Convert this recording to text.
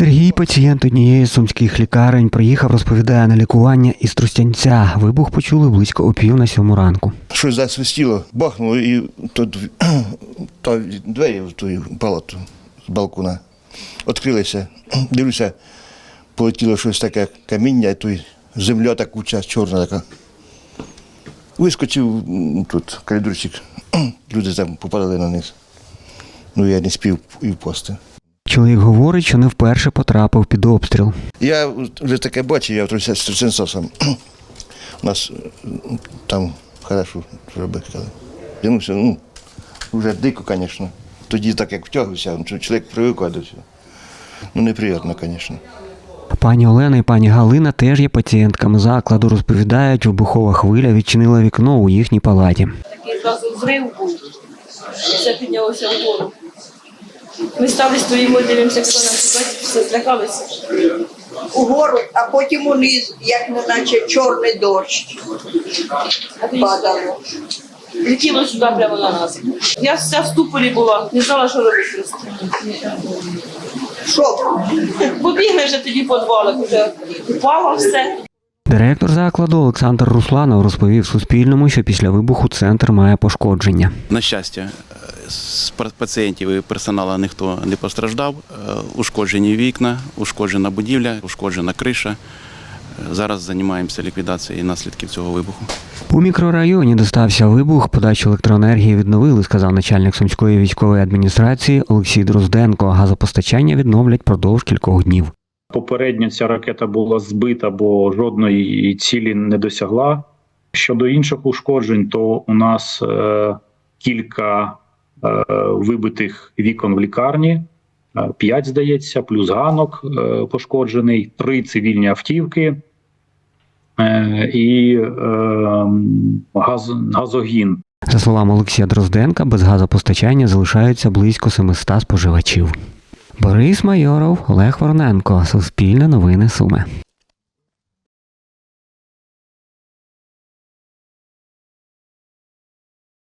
Сергій, пацієнт однієї з сумських лікарень, приїхав, розповідає на лікування із Трустянця. Вибух почули близько о пів на сьому ранку. Щось засвистіло, бахнуло і то, то двері в ту палату з балкона відкрилися. Дивлюся, полетіло щось таке каміння, і той земля та куча чорна така. Вискочив тут коридорчик, люди там попадали на низ. Ну я не спів і впасти. Чоловік говорить, що не вперше потрапив під обстріл. Я вже таке бачив, я в Трусенця сам. У нас е, там хорошо робити. Дивився, ну, вже дико, звісно. Тоді так як втягився, ну, чоловік привик до цього. Ну, неприємно, звісно. Пані Олена і пані Галина теж є пацієнтками закладу. Розповідають, вибухова хвиля відчинила вікно у їхній палаті. такий зразу зрив був, все піднялося вгору. Ми стали стоїмо, дивимося, хто нам все злякалися. угору, а потім униз, як неначе чорний дощ падало. летіло сюди прямо на нас. Я вся в ступорі була, не знала, що робити просто. Шок. Побігли вже тоді по підвалах, вже упало все. Директор закладу Олександр Русланов розповів Суспільному, що після вибуху центр має пошкодження. На щастя, з пацієнтів і персоналу ніхто не постраждав. Е, Ушкоджені вікна, ушкоджена будівля, ушкоджена криша. Е, Зараз займаємося ліквідацією наслідків цього вибуху. У мікрорайоні, де стався вибух, подачу електроенергії відновили, сказав начальник сумської військової адміністрації Олексій Дрозденко. Газопостачання відновлять продовж кількох днів. Попередньо ця ракета була збита, бо жодної цілі не досягла. Щодо інших ушкоджень, то у нас е, кілька е, вибитих вікон в лікарні, е, п'ять, здається, плюс ганок е, пошкоджений, три цивільні автівки е, і е, газ, газогін За словами Олексія Дрозденка, без газопостачання залишаються близько 700 споживачів. Борис Майоров, Олег Вороненко, Суспільне новини Суми.